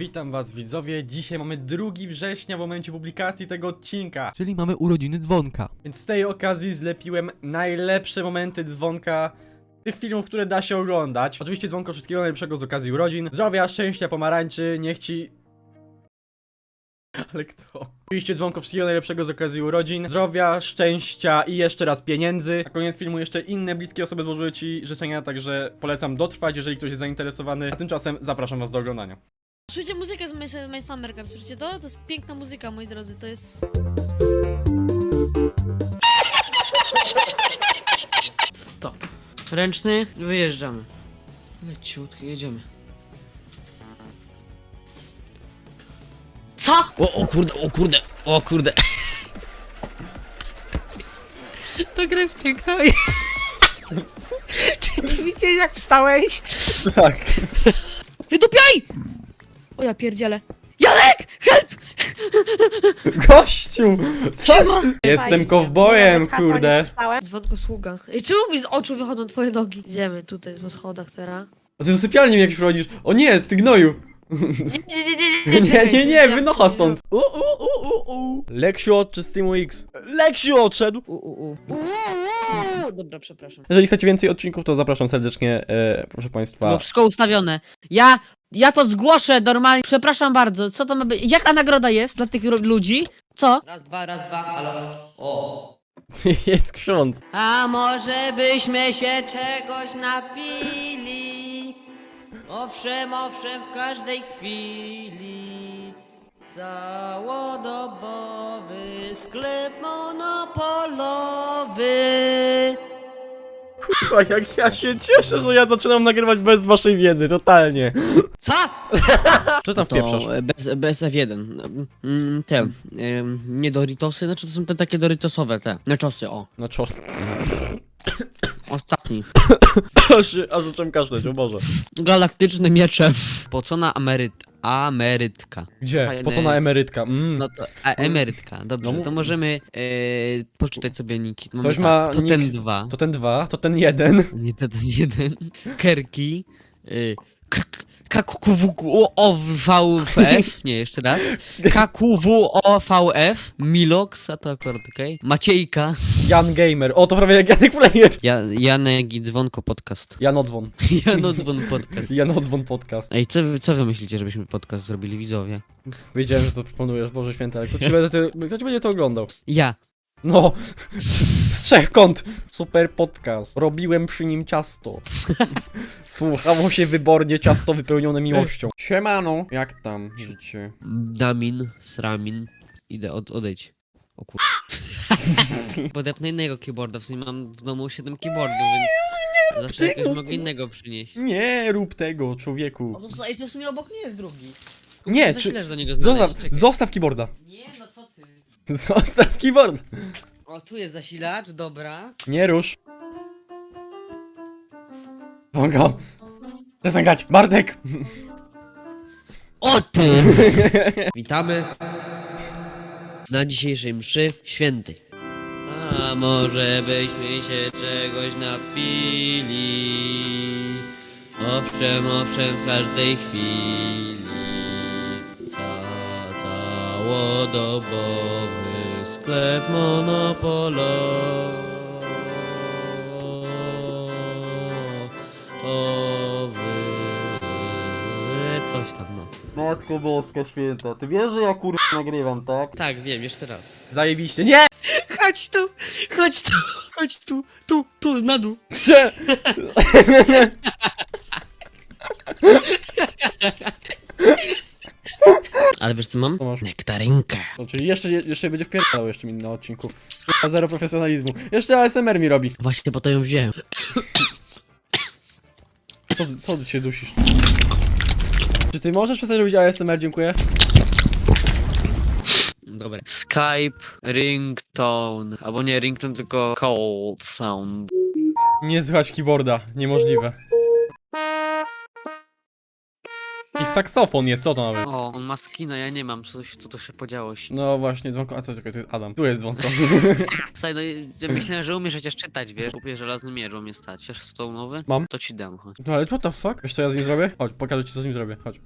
Witam was widzowie, dzisiaj mamy 2 września w momencie publikacji tego odcinka. Czyli mamy urodziny dzwonka. Więc z tej okazji zlepiłem najlepsze momenty dzwonka tych filmów, które da się oglądać. Oczywiście dzwonko wszystkiego najlepszego z okazji urodzin. Zdrowia, szczęścia, pomarańczy, niech ci... Ale kto? Oczywiście dzwonko wszystkiego najlepszego z okazji urodzin. Zdrowia, szczęścia i jeszcze raz pieniędzy. Na koniec filmu jeszcze inne bliskie osoby złożyły ci życzenia, także polecam dotrwać, jeżeli ktoś jest zainteresowany. A tymczasem zapraszam was do oglądania Słyszycie muzykę z My, My Summer Car, słyszycie to? To jest piękna muzyka, moi drodzy, to jest... Stop. Ręczny, wyjeżdżamy. Leciutko, jedziemy. Co? O, o kurde, o kurde, o kurde. To gra jest piękna. Czy ty widziałeś jak wstałeś? Tak Wydupiaj! O ja pierdzielę. Janek! Help! Gościu! Co? Jestem kowbojem, kurde. Dzwonko sługa. Ej, czemu mi z oczu wychodzą twoje nogi? Idziemy tutaj po schodach teraz. A ty do sypialni mi jakiś prowadzisz. O nie, ty gnoju. Nie, nie, nie, Nie, nie, nie, wynocha stąd. U, u, u, u, u. Leksiu odszedł z Teamu X. Leksiu odszedł. U, u, u. Dobra, przepraszam. Jeżeli chcecie więcej odcinków, to zapraszam serdecznie, e, proszę państwa. No wszystko ustawione. Ja, ja to zgłoszę normalnie. Przepraszam bardzo, co to ma być? Jaka nagroda jest dla tych ro- ludzi? Co? Raz, dwa, raz, dwa, halo. O. Jest ksiądz. A może byśmy się czegoś napili? Owszem, owszem, w każdej chwili. Całodobowy sklep monopolowy. Kurwa, jak ja się cieszę, że ja zaczynam nagrywać bez waszej wiedzy, totalnie. Co? Co tam wpieprzasz? To bez, bez F1. Mm, Te, em, nie Doritosy, znaczy to są te takie Doritosowe, te, neczosy, o. Na czos. Ostatni. Aż, aż zacząłem kaszleć, o Boże. Galaktyczne miecze. Pocona Ameryt, Amerytka. Gdzie? Fajne. Spocona emerytka. Mm. No to, a, emerytka, dobrze, No mu- to możemy e, poczytać sobie niki. Mamy Ktoś tak, ma to nick- ten dwa, To ten dwa, to ten jeden. nie to ten jeden, Kerki, e, k- k- KQWOVF, nie, jeszcze raz, KQWOVF, Milox, a to akurat okej, Maciejka, Jan Gamer. O, to prawie jak Janek Player. ja, Janek i Dzwonko podcast, Janodzwon. Janodzwon podcast. Janodzwon podcast. Ej, co, wy- co wy myślicie, żebyśmy podcast zrobili, widzowie? Wiedziałem, że to proponujesz, Boże Święty, ale kto ci, będzie to, kto ci będzie to oglądał? Ja. No, z trzech kąt. Super podcast. Robiłem przy nim ciasto. Słuchało się wybornie ciasto wypełnione miłością. Siemano. Jak tam życie? Damin, Sramin. Idę, od, odejdź. O kur... Podepnę innego keyboarda, w sumie mam w domu 7 keyboardów, więc zawsze tego, jakoś mogę innego przynieść. Nie rób tego, człowieku. O, to, ej, to w sumie obok nie jest drugi. Nie, czy... do niego znaleźć, Zostaw, czekaj. zostaw keyboarda. Nie, no co ty? Zostaw keyboard. O, tu jest zasilacz, dobra. Nie rusz. Wągo. Przestań grać. Bartek. O ty! Witamy na dzisiejszej mszy świętej. A może byśmy się czegoś napili? Owszem, owszem, w każdej chwili. Ca, całodobowy sklep monopolowy. Coś tam, no. Matko Boska Święta. Ty wiesz, że ja kur... nagrywam, tak? Tak, wiem, jeszcze raz. Zajebiście. Nie! Chodź tu, chodź tu, chodź tu, tu, tu, na dół. Ale wiesz co mam? Co masz? Nektarynkę. No, czyli jeszcze, jeszcze będzie wpierdalał jeszcze mi na odcinku. Kurwa, Zero profesjonalizmu. Jeszcze ASMR mi robi. Właśnie po to ją wziąłem. Co, co ty się dusisz? Czy ty możesz przestać robić ASMR? Dziękuję. Dobra. Skype, ringtone. Albo nie ringtone, tylko cold sound. Nie słychać keyboarda. Niemożliwe. saksofon jest, co to nawet? O, on ma skina, ja nie mam, coś, co to się podziało. No właśnie, dzwonko, a to czekaj, to jest Adam. Tu jest dzwonko. Saj, no ja myślałem, że umiesz chociaż czytać, wiesz? Kupię żelazny miecz, bo mnie stać. Chcesz stołnowy? Mam. To ci dam, chodź. No ale what the fuck? Wiesz co ja z nim zrobię? Chodź, pokażę ci co z nim zrobię, chodź.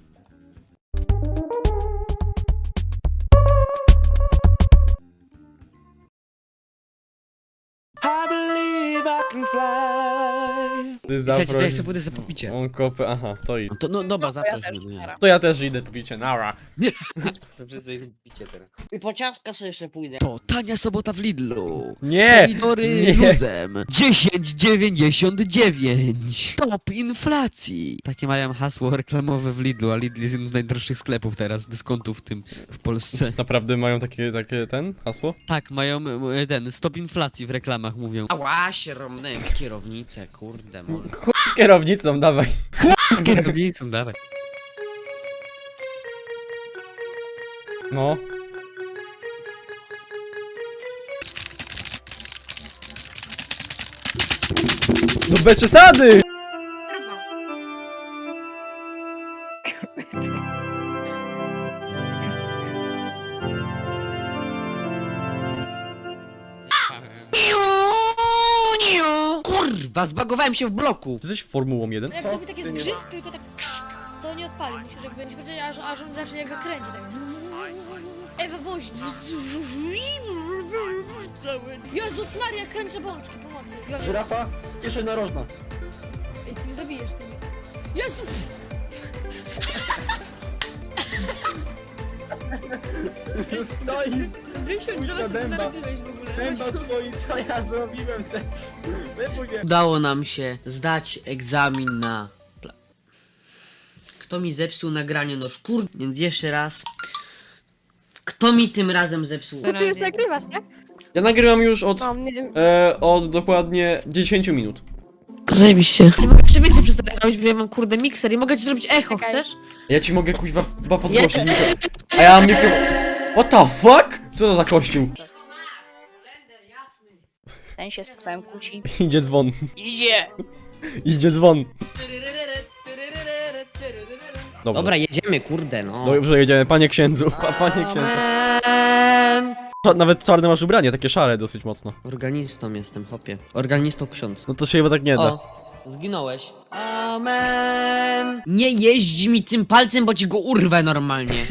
I believe I can fly. Cześć, zaproś... cześć, pójdę sobie popicie. On kopę, aha, to i... No to, no dobra, To ja zaproś też, mnie. To ja też idę pobicie, nara. To wszyscy picie teraz. I po ciastka sobie jeszcze pójdę. To tania sobota w Lidlu. Nie! Pomidory nie. luzem. 10,99. Top inflacji. Takie mają hasło reklamowe w Lidlu, a Lidl jest jednym z najdroższych sklepów teraz, dyskontów w tym w Polsce. Naprawdę mają takie, takie, ten, hasło? Tak, mają e, ten stop inflacji w reklamach mówią. Ała, się romnęłem w kierownicę, kurde. Chuj z kierownicą, dawaj. Z kierownicą, dawaj. No. No bez przesady! Kurwa, zbagowałem się w bloku. Ty jesteś Formułą 1? Jak zrobi takie zgrzyt, tylko tak krzyk, to nie odpali. Musisz jakby nie powiedzieć, aż, aż on zacznie jakby kręcić tak. Ewa wozi. Jezus Maria, kręcę bączki, pomocy. Żyrafa, kieszeń narożna. Ej, ty mnie zabijesz, ty mnie. Jezus! No i Wysiądź, co ty dęba. w ogóle. twoi, co ja zrobiłem te... Mnie. Udało nam się zdać egzamin na... pla- Kto mi zepsuł nagranie, no szkur... Więc jeszcze raz... Kto mi tym razem zepsuł? Ty już nagrywasz, tak? Ja nagrywam już od, No, mnie... e, od dokładnie 10 minut. Zajebiście. Ci mogę jeszcze więcej przestać robić, bo ja mam kurde mikser i mogę ci zrobić echo, Czekaj. chcesz? Ja ci mogę kuźwa chyba podgłosić mikro. A ja mam mikro... What the fuck? Co to za kościół? Ten się z psem kłóci. Idzie dzwon. Idzie! Idzie dzwon. Dobrze. Dobra, jedziemy, kurde, no. Dobrze, jedziemy. Panie księdzu. Pa, panie księdzu. Cza- Nawet czarne masz ubranie, takie szare dosyć mocno. Organistą jestem, hopie. Organistą ksiądz. No to się chyba tak nie da. O, zginąłeś. Amen. Nie jeździ mi tym palcem, bo ci go urwę normalnie.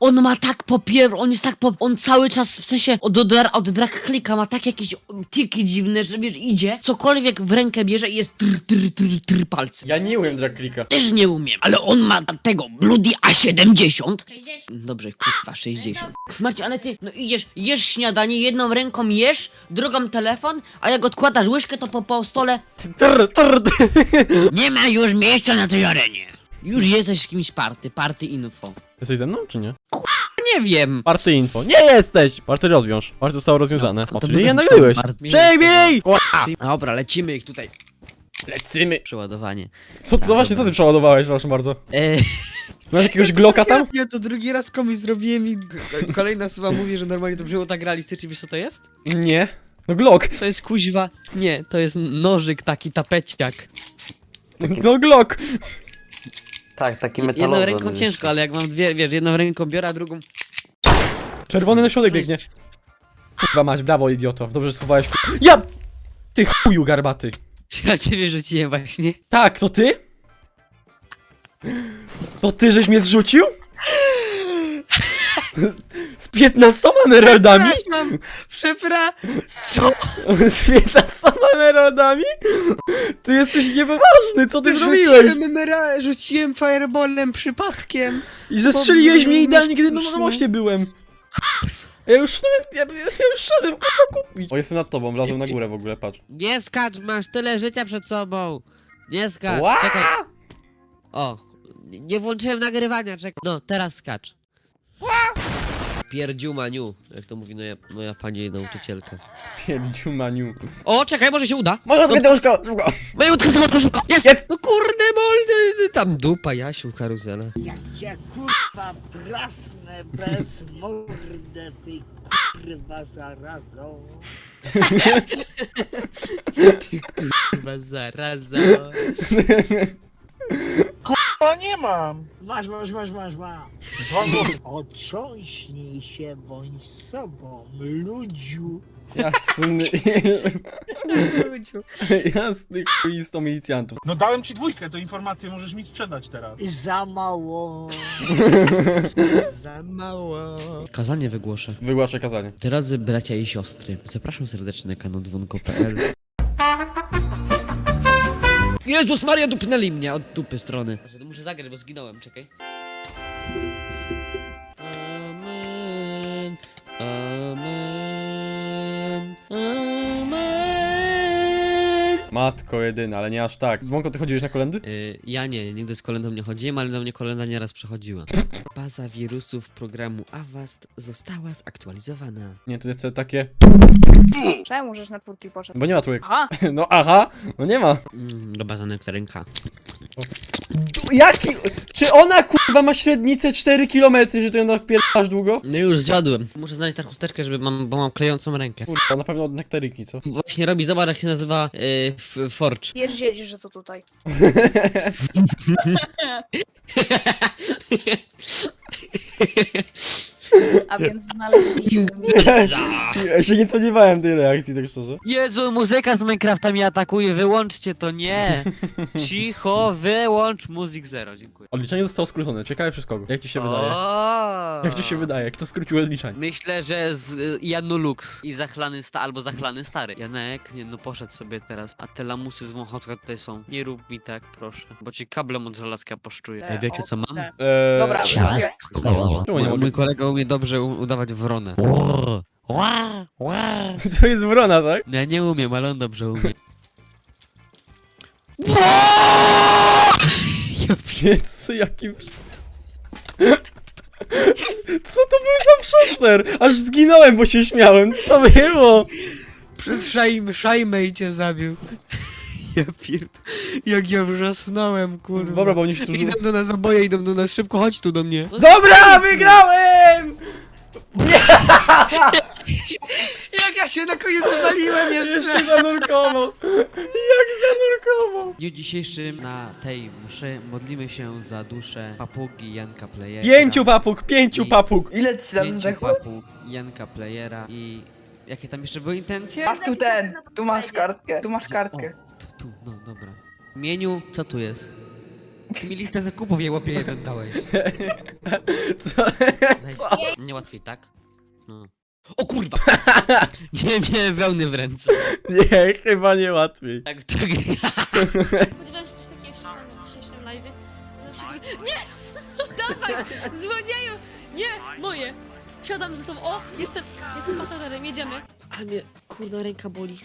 On ma tak popier... On jest tak po... On cały czas, w sensie, od, od, od drag klika ma tak jakieś tiki dziwne, że wiesz, idzie, cokolwiek w rękę bierze i jest tr, tr, tr, tr palcem. Ja nie umiem drag klika. Też nie umiem, ale on ma tego Bloody A70. Dobrze, kurwa, 60. Marcin, ale ty, no idziesz, jesz śniadanie, jedną ręką jesz, drugą telefon, a jak odkładasz łyżkę, to po, po stole Trr, trr, trr. nie ma już miejsca na tej arenie. Już jesteś kimś party, party info. Jesteś ze mną, czy nie? Nie wiem. Party info. Nie jesteś! Party rozwiąż. Party zostało rozwiązane. No, O, to czyli nie byłem nagrywałeś. w tym Przejmij! Dobra, lecimy ich tutaj. Lecimy. Przeładowanie. Co, co właśnie, co ty przeładowałeś, proszę bardzo? Eee, Masz jakiegoś Glocka tam? ja to drugi raz komuś zrobiłem i kolejna osoba mówi, że normalnie to brzmiało tak realistycznie, wiesz co to jest? Nie. No Glock. To jest kuźwa, nie, to jest nożyk taki tapeciak. No Glock. Tak, taki Jedną ręką ciężko, ale jak mam dwie, wiesz, jedną ręką biorę, a drugą... Czerwony na środek biegnie. Kurwa mać, brawo idioto. Dobrze schowałeś. ku- Ja! Ty chuju garbaty. Ja ciebie rzuciłem właśnie. Tak, to ty? To ty żeś mnie zrzucił? Z 15 emeraldami? Przepraszam, przepra... Co? Z 15 emeraldami? Ty jesteś niepoważny, co ty zrobiłeś? Rzuciłem, emera- rzuciłem fireballem przypadkiem. I zestrzeliłeś mnie idealnie, kiedy na puszczę. moście byłem. Ja już szedłem, ja, ja już szedłem kurwa kupić. O, jestem nad tobą, wlazłem na górę w ogóle, patrz. Nie skacz, masz tyle życia przed sobą. Nie skacz, Ła! czekaj. O, nie włączyłem nagrywania, czekaj. No, teraz skacz. Pierdziu maniu, jak to mówi moja, moja pani nauczycielka. Pięciu maniu. O, czekaj, może się uda. Może odkryte łóżko, szybko. Mają odkryte łóżko, szybko. Jest! Jest! No kurde, moldy, tam dupa, Jasiu, karuzela. cię kurwa prasnę bez mordę, ty kurwa zarazą. Chyba zaraza. O nie mam! Masz, masz, masz, masz, masz. Otrząśnij się, bądź sobą, ludziu. Jasny. Jasny chuj z tą milicjantów. No dałem ci dwójkę, to informację możesz mi sprzedać teraz. Za mało. Za mało. Kazanie wygłoszę. Wygłaszę kazanie. Drodzy bracia i siostry, zapraszam serdecznie na kanał dzwonko.pl Jezus Maria, dupnęli mnie od dupy strony. Muszę zagrać, bo zginąłem, czekaj. Amen, amen, amen. Matko jedyna, ale nie aż tak. Dzwonko, ty chodziłeś na kolendy? Y, ja nie, nigdy z kolendą nie chodziłem, ale do mnie kolenda nieraz przechodziła. Baza wirusów programu Avast została zaktualizowana. Nie, to jest takie... Czemu żeś na twórki poszedł? Bo nie ma trójek. Aha, No aha, no nie ma. Mm, do baza nektarynka. Jaki... Czy ona kurwa ma średnicę 4 km, że to ją wpierdalasz długo? No już zjadłem. Muszę znaleźć taką chusteczkę, żeby mam, bo mam klejącą rękę. Kurwa, na pewno od nektaryki, co? Właśnie robi, zobacz jak się nazywa y, f- Forge. pierdzieli, że to tutaj. A więc znaleźliśmy Ja się nie spodziewałem tej reakcji, tak szczerze. Jezu, muzyka z Minecrafta mnie atakuje, wyłączcie to, nie! Cicho, wyłącz Music Zero, dziękuję. Odliczenie zostało skrócone, ciekawe przez kogo. Jak ci się wydaje? O! Jak ci się wydaje? Kto skrócił odliczanie? Myślę, że z y, Janulux i zachlany sta albo zachlany stary. Janek, nie no poszedł sobie teraz, a te lamusy z Wąchotka tutaj są. Nie rób mi tak, proszę, bo ci kablem od żelazka poszczuję. Ej, wiecie co mam? Eee, Dobra, Czemu nie Mój, mogę? mój kolega umie dobrze u- udawać wronę. To jest wrona, tak? Ja nie umiem, ale on dobrze umie. Jezu, jaki... Co to był za przester? Aż zginąłem, bo się śmiałem. Co to było? Przez szajmy, szajmę i cię zabił. Ja pierd... Jak ja wrzasnąłem, kurwa. Dobra, bo oni się tu... Idą do nas oboje, idą do nas, szybko chodź tu do mnie. Dobra, wygrałem! Jak ja się na koniec wywaliłem Jeszcze zanurkował. Jak zanurkował. W dniu dzisiejszym na tej mszy modlimy się za duszę papugi Janka Playera. Pięciu papug, pięciu papug. Ile ci tam Pięciu zdechło? papug Janka Playera i... Jakie tam jeszcze były intencje? Masz tu ten, tu masz kartkę, tu masz kartkę. O, tu, tu, no dobra. Mieniu, co tu jest? Ty mi listę zakupów je łapie jeden dałeś. Co? Zajdź. Nie łatwiej, tak? No. O kurwa! Nie miałem wełny w ręce. Nie, chyba nie łatwiej. Tak, tak. Spodziewałem się coś takiego się stanie na dzisiejszym live. Nie! Dawaj! Złodzieju! Nie! Moje! Siadam za tą. O! Jestem, jestem pasażerem, jedziemy. Ale mnie, kurna, ręka boli.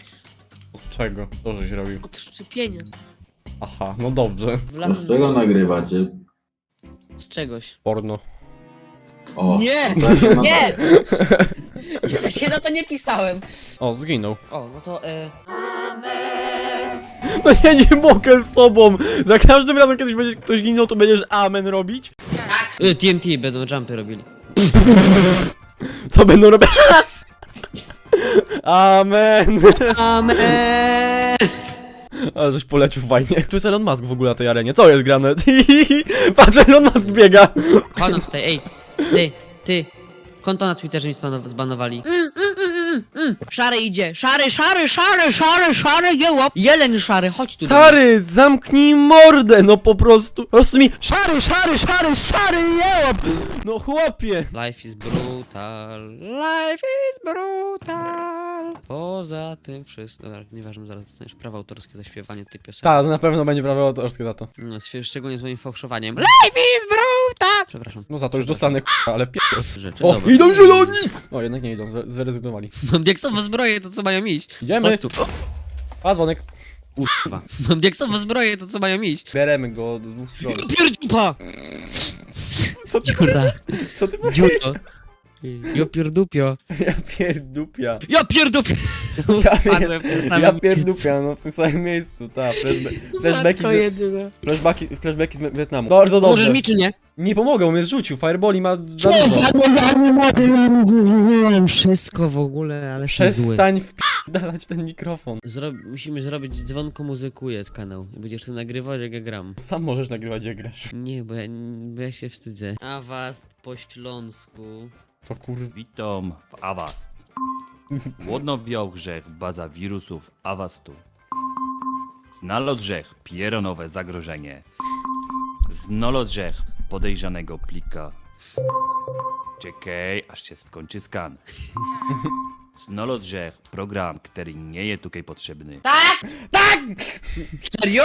Czego? Co żeś robił? Od szczypienia. Aha, no dobrze. Wlazłem Z czego nagrywacie? Z czegoś. Porno. O, Nie! to się ma- Nie! Ja się na to nie pisałem. O, zginął. O, no to e... No ja nie mogę z tobą! Za każdym razem, kiedyś będzie ktoś ginął, to będziesz amen robić? y, TNT będą jumpy robili. Co będą robić? Amen! Amen! Ale żeś polecił fajnie. Tu jest Elon Musk w ogóle na tej arenie. Co jest grane? Patrz, Elon Musk biega! Chodź no tutaj, ej! Ty, ty! Konto na Twitterze mi zbanowali. Mm, mm, mm, mm. Szary idzie! Szary, szary, szary, szary, szary, jełop! Jeleń szary, chodź tu. do mnie. Stary, zamknij mordę, no po prostu. Po prostu mi szary, szary, szary, szary jełop! No chłopie! Life is brutal. Life is brutal. Poza tym wszystko. Dobra, nieważne, zaraz dostaniesz prawa autorskie za śpiewanie tej piosenki. Tak, na pewno będzie prawo autorskie za to. No, szczególnie z moim fałszowaniem. Life is brutal! Przepraszam. No za to już dostanę k***a, ale w pie... Rzeczy, O, dobra. idą zieloni! O, jednak nie idą, zre- zrezygnowali. Mam diaksowe zbroje, to co mają iść? Idziemy! Chodź tu. A, dzwonek. Kurwa. Mam diaksowe zbroje, to co mają iść? Beremy go z dwóch stron. Pierdziupa! Co ty, Dziura. co ty powiedziałeś? Dziuro. Ja pierdupio. Ja pierdupia. Ja pierdupio! Ja, Spadłem w tym samym ja miejscu. pierdupia, no w tym samym miejscu, tak. Flashba flashbacki, z, jedyna. flashbacki, flashbacki z Wietnamu. Bardzo dobrze. Możesz mi czy nie? Nie pomogę, on mnie zrzucił, fireball i ma za dużo. Wszystko w ogóle, ale się zły. Przestań wpierdalać ten mikrofon. Zro musimy zrobić dzwonko muzykuje kanał. I będziesz tu nagrywał, jak ja gram. Sam możesz nagrywać jak grasz. Nie, bo ja, bo ja się wstydzę. Awast po śląsku. Co kurwa. Witam w Avast. Głodnowiał grzech baza wirusów Avastu. Znalazł grzech pieronowe zagrożenie. Znalazł grzech podejrzanego plika. Czekaj, aż się skończy skan. Znalazłżech program, który nie jest tutaj potrzebny. Serio?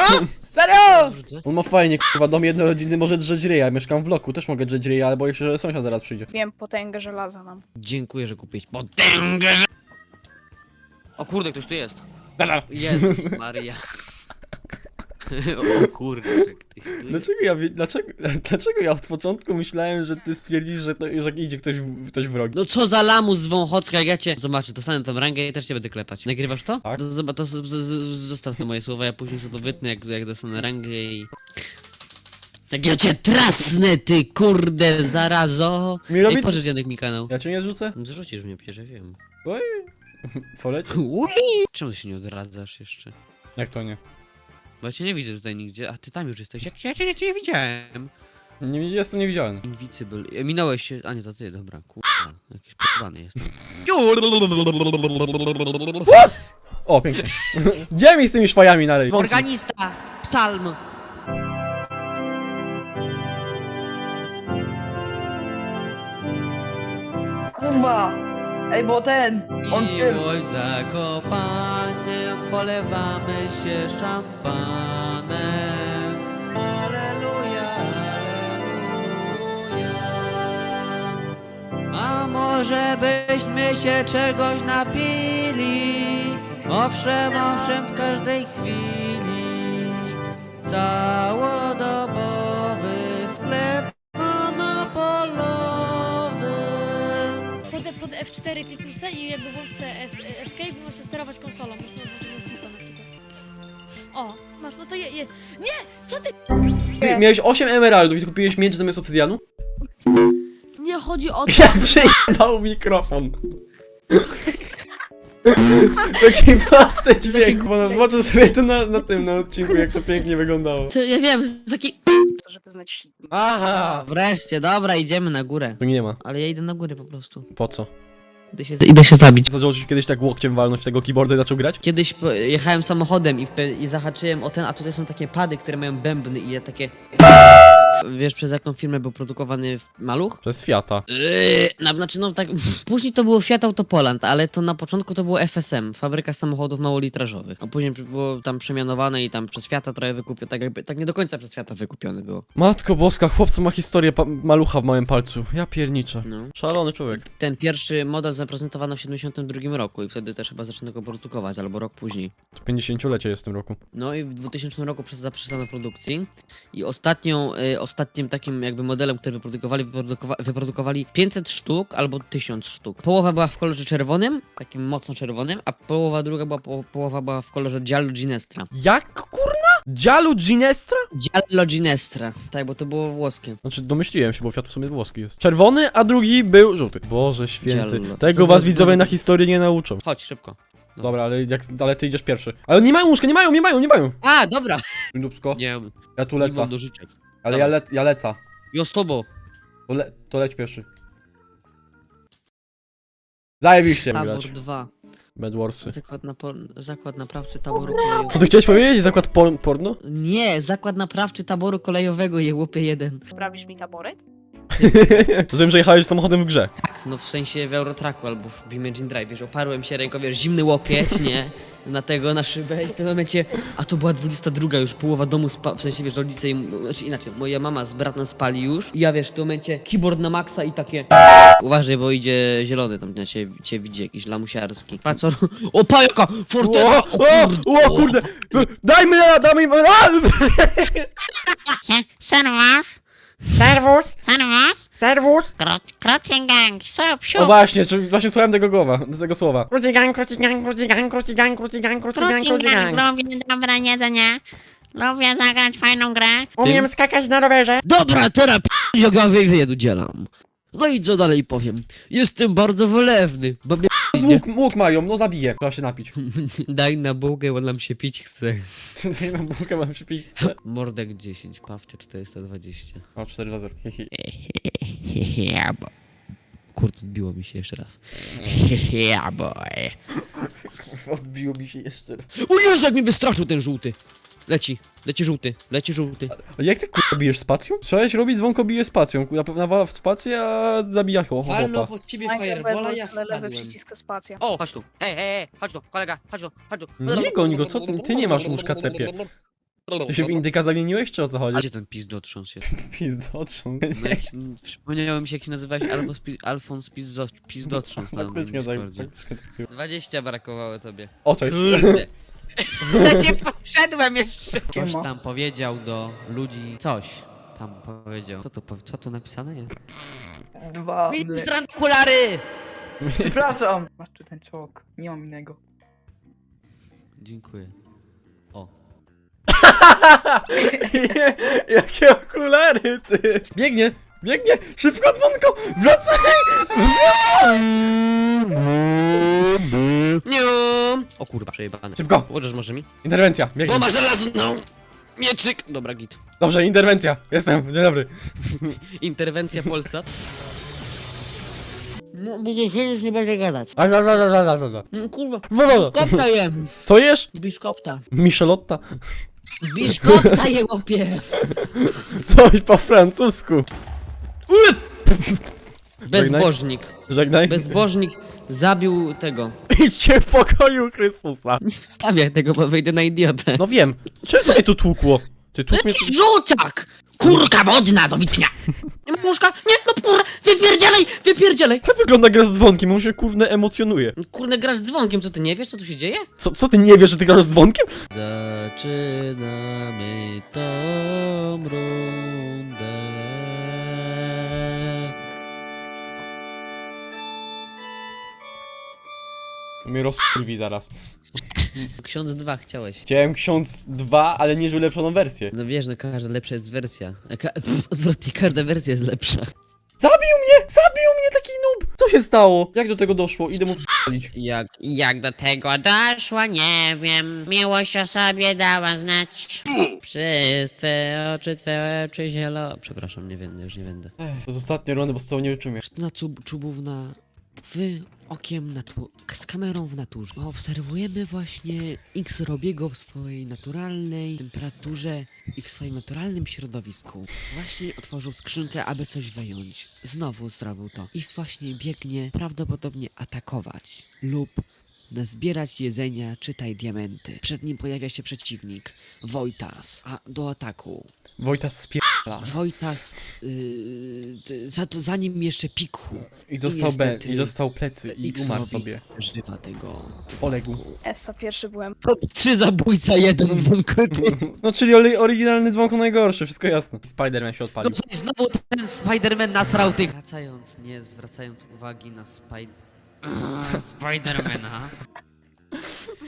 Serio! Wrzucę. On ma fajnie, kurwa, dom jednorodzinny może drzeć ryja. Ja mieszkam w bloku, też mogę drzeć ryja, ale boję się, że sąsiad zaraz przyjdzie. Wiem potęgę żelaza mam. Dziękuję, że kupiłeś potęgę. że- O kurde, ktoś tu jest. Jezus Maria. O kurde, jest. Dlaczego ja, wie- dlaczego, dlaczego ja od początku myślałem, że ty stwierdzisz, że, to, że idzie ktoś, w- ktoś wrogi? No co za lamus z Wąchocka, jak ja cię... Zobaczę, dostanę tą rangę i też cię będę klepać. Nagrywasz to? Tak. To, zobacz, to z, z, zostaw te moje słowa, ja później sobie to wytnę, jak, jak dostanę rangę i... Jak ja cię trasnę, ty kurde, zarazo! Mi robi... Ej, pożycz Janek mi kanał. Ja cię nie zrzucę? Zrzucisz mnie, przecież ja wiem. Oj. Poleć? Ui! Czemu ty się nie odradzasz jeszcze? Jak to nie? Bo ja cię nie widzę tutaj nigdzie, a ty tam już jesteś. Jak ja cię nie, nie widziałem. nie jestem niewidzialny. Invisible. E, Minąłeś się. A nie, to ty, dobra, kurwa. Jakiś podbany jestem. O, pięknie. Gdzie mi z tymi szwajami nalej? Organista! Psalm! Kurwa! Ej, bo ten, on tym, Miłość zakopanym, polewamy się szampanem. Aleluja, aleluja. A może byśmy się czegoś napili? Owszem, owszem, w każdej chwili. Całodobowy Pod, pod F4 kliknij se i jakby włącz se es, escape i możesz sterować konsolą. Możesz sobie włączyć klipa na przykład. O, masz, no to je, je. Nie! Co ty? Miałeś 8 emeraldów i kupiłeś miecz zamiast obsydianu? Nie chodzi o to. Jak przyjebał mikrofon. Taki prosty dźwięk, bo zobaczę sobie to na, na tym, na odcinku, jak to pięknie wyglądało. to ja wiem, taki... To żeby znać Aha! Wreszcie, dobra, idziemy na górę. Tu nie ma. Ale ja idę na górę po prostu. Po co? Idę się, idę się zabić. Zaczął ci kiedyś tak łokciem walnąć w tego keyboarda i zaczął grać? Kiedyś po- jechałem samochodem i, w pe- i zahaczyłem o ten, a tutaj są takie pady, które mają bębny i ja takie... Wiesz przez jaką firmę był produkowany w- maluch? Przez Fiata. Yy, no, znaczy no tak, później to było Fiat Autopoland, ale to na początku to było FSM, fabryka samochodów małolitrażowych. A później było tam przemianowane i tam przez Fiata trochę wykupione, tak jakby, tak nie do końca przez Fiata wykupione było. Matko boska, chłopcu ma historię pa- malucha w małym palcu. Ja pierniczę. No. Szalony człowiek. Ten pierwszy model zaprezentowano w 72 roku i wtedy też chyba zaczęto go produkować, albo rok później. To 50-lecie jest w tym roku. No i w 2000 roku przez zaprzestano produkcji i ostatnią, y, ostatnim takim jakby modelem, który wyprodukowali, wyprodukowa wyprodukowali 500 sztuk albo 1000 sztuk. Połowa była w kolorze czerwonym, takim mocno czerwonym, a połowa druga była, po, połowa była w kolorze Giallo Ginestra. Jak kurna? Dzialu Ginestra? Giallo Ginestra, tak, bo to było włoskie. Znaczy domyśliłem się, bo Fiat w sumie włoski jest. Czerwony, a drugi był żółty. Boże święty. Giallo. Tego To was było- widzowie na historii nie nauczą. Chodź, szybko. No. Dobra, ale, jak, ale ty idziesz pierwszy. Ale nie mają łóżka, nie mają, nie mają, nie mają. A, dobra! Dupsko, Nie, ja tu nie lecę. mam do życzek. Ale ja, lec, ja leca. Jo z tobą. To, le, to leć pierwszy. Zajebiście Tabor grać. 2. Bedwarsy. Zakład, napor... Zakład naprawczy taboru kolejowego. Co ty chciałeś powiedzieć? Zakład por porno? Nie, zakład naprawczy taboru kolejowego je łopie jeden. Sprawisz mi taboret? Rozumiem, że jechałeś samochodem w grze. Tak, no w sensie w Eurotracku albo w Imagine Drive, wiesz, oparłem się ręką, wiesz, zimny łokieć, nie? Na tego, na szybę i w pewnym momencie, a to była 22 już, połowa domu spa, w sensie, wiesz, rodzice im, znaczy inaczej, moja mama z bratem spali już i ja, wiesz, w tym momencie keyboard na maksa i takie Uważaj, bo idzie zielony tam, na cię, cię widzi, jakiś lamusiarski. Patrz, o, o pajaka, forteca, O, o, o kurde! Dajmy, dajmy, a! Servus, Servus! servus, Servus! Krucigang, sup, O siup, właśnie, czy właśnie słuchałem tego głowa, tego słowa. Krucigang, krucigang, krucigang, krucigang, krucigang, krucigang, Krucigang, lubię dobre jedzenie, lubię zagrać fajną grę. Umiem skakać na rowerze. Dobra, teraz p***ogawy wyjedu dzielam. No i co dalej powiem? Jestem bardzo wylewny, bo mnie Łuk, łuk mają, no zabiję. Trzeba się napić. Daj na bułkę, bo nam się pić chce. Daj nam bułkę, mam się pić. Mordek 10, pawcie 420. O, 4 razy. Hihi. Boy. Kurde, odbiło mi się jeszcze raz. Yeah, boy. Odbiło mi się jeszcze raz. O Jezu, jak mnie wystraszył ten żółty! Leci, leci żółty, leci żółty. A jak ty kurwa bijesz spacją? Trzeba robić dzwonko bije spacją. Kurwa, nawala w spację, a zabija ho, Walno pod ciebie firebola, ja lewy wpadłem. przycisk spacja. O, chodź tu. Ej, ej, ej, chodź tu, kolega, chodź tu, chodź tu. Nie goń go, co ty, ty nie masz łóżka cepie. Ty się w indyka zamieniłeś, czy o co A chodzi? gdzie ten pizdotrząs jest? Pizdoczą. No jak, przypomniało mi się jak się nazywałeś Alfons, Pi- Alfons Pizdo, Pizdotrząs na Faktycznie tak, Discordzie. faktycznie tak. 20 brakowało tobie. O, cześć. Kurde. Na cię podszedłem jeszcze. Ktoś tam powiedział do ludzi coś. Tam powiedział. Co to, powie- co tu napisane jest? Dwa. Ministran okulary! Przepraszam. Masz tu ten czołg. Nie mam innego. Dziękuję. O. Jakie okulary, ty! Biegnie, biegnie! Szybko dzwonko! Wracaj! Nie. O kurwa, przejebane. Szybko! Łożesz może mi? Interwencja, biegnie. Bo ma żelazną! Mieczyk! Dobra, git. Dobrze, interwencja. Jestem, dzień dobry. Interwencja Polsat. No, będzie się już nie będzie gadać. A, da, da, da, da, da, da. No, kurwa, Woda. kopta jem. Co jesz? Biszkopta. Michelotta? Biszkopta je łopie. Coś po francusku. Bezbożnik. Żegnaj. Bezbożnik zabił tego. Idźcie w pokoju Chrystusa. Nie wstawiaj tego, bo wyjdę na idiotę. No wiem. Czego mnie tu tłukło? Ty tłuk mnie tu... Żółciak! Kurka wodna, do widzenia. Nie ma łóżka? Nie, no kurwa, wypierdzielaj, wypierdzielaj! Tak wygląda gra z dzwonkiem, on się kurde emocjonuje. Kurde, grasz z dzwonkiem, co ty nie wiesz, co tu się dzieje? Co, co ty nie wiesz, że ty grasz z dzwonkiem? Zaczynamy tą rundę. Mnie rozkurwi zaraz. Ksiądz 2 chciałeś. Chciałem ksiądz 2, ale nie ulepszoną wersję. No wiesz, no każda lepsza jest wersja. A Ka pff, odwrotnie, każda wersja jest lepsza. Zabił mnie! Zabił mnie taki noob! Co się stało? Jak do tego doszło? Idę mu wpalić. Jak? Jak do tego doszło, nie wiem. Miłość o sobie dała znać. Przez twe oczy, twe oczy zielo... Przepraszam, nie będę, już nie będę. To jest ostatnia runda, bo z tobą nie wytrzymiesz. Na czub, czubów na... W okiem natu... z kamerą w naturze. Obserwujemy właśnie X Robiego w swojej naturalnej temperaturze i w swoim naturalnym środowisku. Właśnie otworzył skrzynkę, aby coś wyjąć. Znowu zrobił to. I właśnie biegnie prawdopodobnie atakować lub nazbierać jedzenia, czytaj diamenty. Przed nim pojawia się przeciwnik, Wojtas, a do ataku. Wojta spierdala. Wojtas, yy, ty- za, to- za nim jeszcze Pikhu. I dostał B, niestety i dostał plecy, i umarł sobie. Żywa tego. Poległ. Essa pierwszy byłem. Top 3 zabójca, jeden dzwonkoty. No czyli oli- oryginalny dzwonko najgorszy, wszystko jasne. Spider-Man się odpalił. No i znowu ten Spider-Man nasrał tych. Wracając, nie zwracając uwagi na Spider... Spidermana.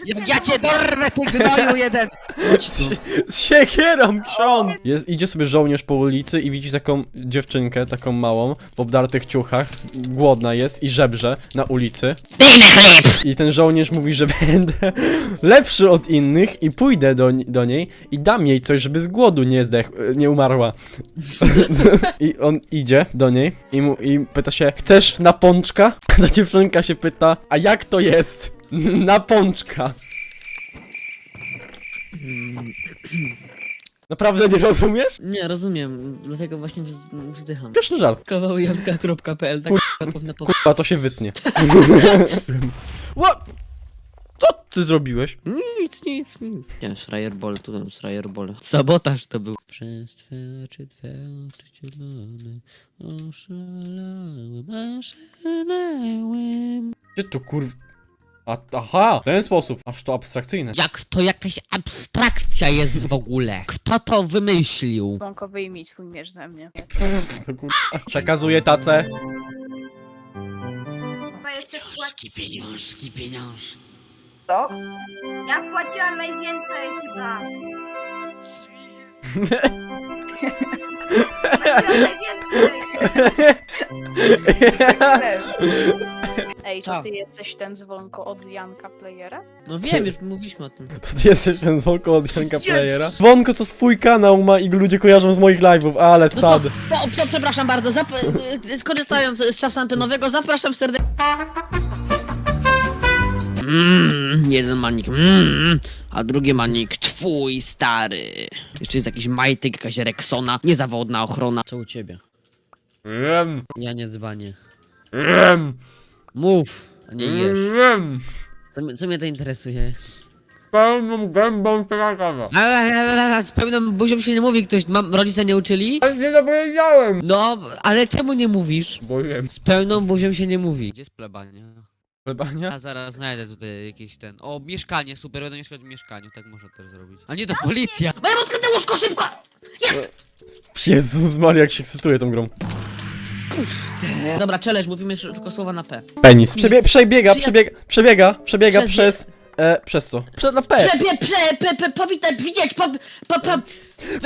Jak ja cię dorwę, ty gnoju jeden! Chodź tu. Z siekierą ksiądz! Jest, idzie sobie żołnierz po ulicy i widzi taką dziewczynkę, taką małą, w obdartych ciuchach, głodna jest i żebrze na ulicy. Dyny chleb! I ten żołnierz mówi, że będę lepszy od innych i pójdę do, ni- do niej i dam jej coś, żeby z głodu nie zdech, nie umarła. I on idzie do niej i, mu, i pyta się, chcesz na pączka? Ta dziewczynka się pyta, a jak to jest? Na pączka. Naprawdę nie rozumiesz? Nie, rozumiem, dlatego właśnie wz- wzdycham. Śmieszny żart. Kawałjanka.pl, tak na po... Kurwa, to się wytnie. What? Co ty zrobiłeś? Nic, nic, nic. Nie, Schreierball, tu tam Schreierball. Sabotaż to był. Przez twe oczy, twe oczy zielone, oszalałem, oszalałem. Gdzie tu kurw... A, aha, w ten sposób. Aż to abstrakcyjne. Jak to jakaś abstrakcja jest w ogóle? Kto to wymyślił? Dzwonko wyjmij swój miecz ze mnie. To. Przekazuję tacę. Chyba jeszcze Pieniążki, pieniążki, pieniążki. Co? Ja wpłaciłam najwięcej chyba. Wpłaciłam najwięcej. Ej, to Co? ty jesteś ten dzwonko od Janka Playera? No wiem, już mówiliśmy o tym. To ty jesteś ten dzwonko od Janka Playera? Dzwonko to swój kanał ma i go ludzie kojarzą z moich live'ów, ale No sad. to, to, to przepraszam bardzo, zap- y, skorzystając z czasu antenowego, zapraszam serdecznie. Mmm, jeden manik, mmm, a drugi manik, Fuj, stary. Jeszcze jest jakiś majtek, jakaś Rexona, niezawodna ochrona. Co u ciebie? Wiem, Ja nie dzbanie. wiem, Mów, a nie jesz. wiem. Co, mnie- co mnie to interesuje? Pełną gębą trakana. Ale z pełną buzią się nie mówi ktoś. Mam, rodzice nie uczyli? Nie dopowiedziałem. No, ale czemu nie mówisz? Bo wiem. Z pełną buzią się nie mówi. Gdzie jest plebania? Plebania? A zaraz znajdę tutaj jakiś ten. O, mieszkanie, super, będę mieszkać w mieszkaniu, tak można też zrobić. A nie to policja! Moje wózka te łóżko, szybko! Jezus Maria, jak się ekscytuje tą grą. Dobra, challenge, mówimy tylko słowa na P. Penis. Przebie przebiega, Czy ja- przebiega, przebiega, przebiega Przez- przez... E, przez co? Przez na P. Prze, prze, prze, prze, prze, powitać, widzieć, po, po, po,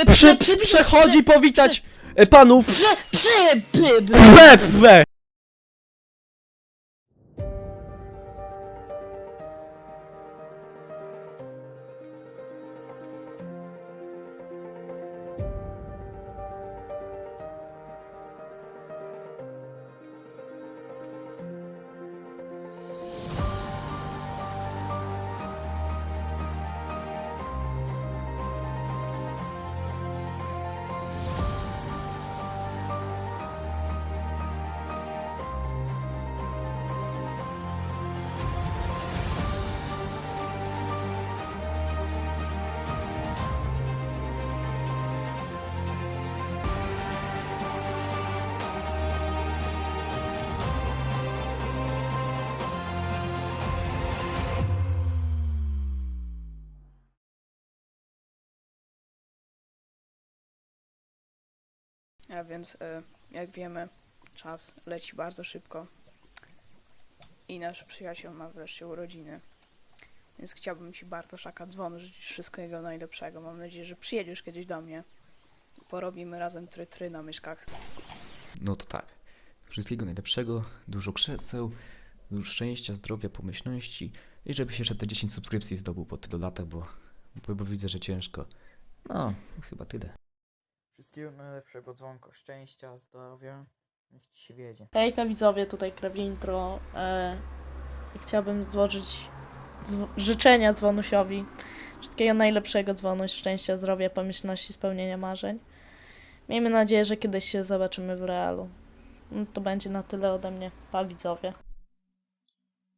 prze, Przy, prze, przechodzi powitać e, panów. Prze, prze, prze, We, we. A więc, y, jak wiemy, czas leci bardzo szybko. I nasz przyjaciel ma wreszcie urodziny. Więc chciałbym Ci Bartoszaka dzwonu życzyć wszystkiego najlepszego. Mam nadzieję, że przyjedziesz kiedyś do mnie. Porobimy razem try-try na myszkach. No to tak. Wszystkiego najlepszego, dużo krzeseł, dużo szczęścia, zdrowia, pomyślności i żebyś jeszcze te 10 subskrypcji zdobył po tylu latach, bo, bo, bo widzę, że ciężko. No, chyba tyle. Wszystkiego najlepszego, dzwonko, szczęścia, zdrowia. Niech ci się wiedzie. Hejka widzowie, tutaj Krawi Intro. E, chciałbym złożyć dzw- życzenia dzwonusiowi. Wszystkiego najlepszego dzwonuś, szczęścia, zdrowia, pomyślności, spełnienia marzeń. Miejmy nadzieję, że kiedyś się zobaczymy w realu. No, to będzie na tyle ode mnie. Pa widzowie.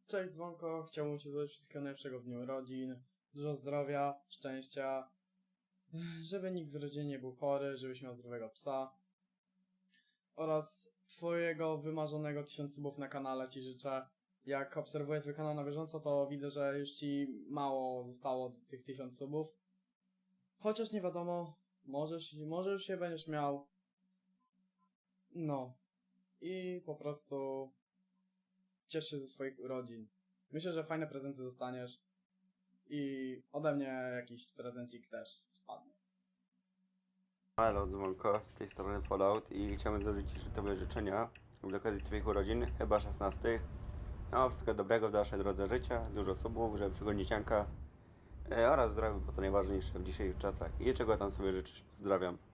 Cześć Dzwonko, chciałbym Ci złożyć wszystkiego najlepszego w dniu urodzin, dużo zdrowia, szczęścia, żeby nikt w rodzinie nie był chory, żebyś miał zdrowego psa oraz Twojego wymarzonego 1000 subów na kanale Ci życzę. Jak obserwuję Twój kanał na bieżąco, to widzę, że już Ci mało zostało do tych 1000 subów. Chociaż nie wiadomo, możesz, może już się będziesz miał. No. I po prostu ciesz się ze swoich urodzin. Myślę, że fajne prezenty dostaniesz i ode mnie jakiś prezencik też. Halo Dzwonko, z tej strony Fallout i chciałbym złożyć Ci Tobie życzenia z okazji Twoich urodzin, chyba 16. No, wszystkiego dobrego w dalszej drodze życia, dużo subów, żeby przygonić Janka e, oraz zdrowiu, bo to najważniejsze w dzisiejszych czasach. I czego tam sobie życzysz? Pozdrawiam.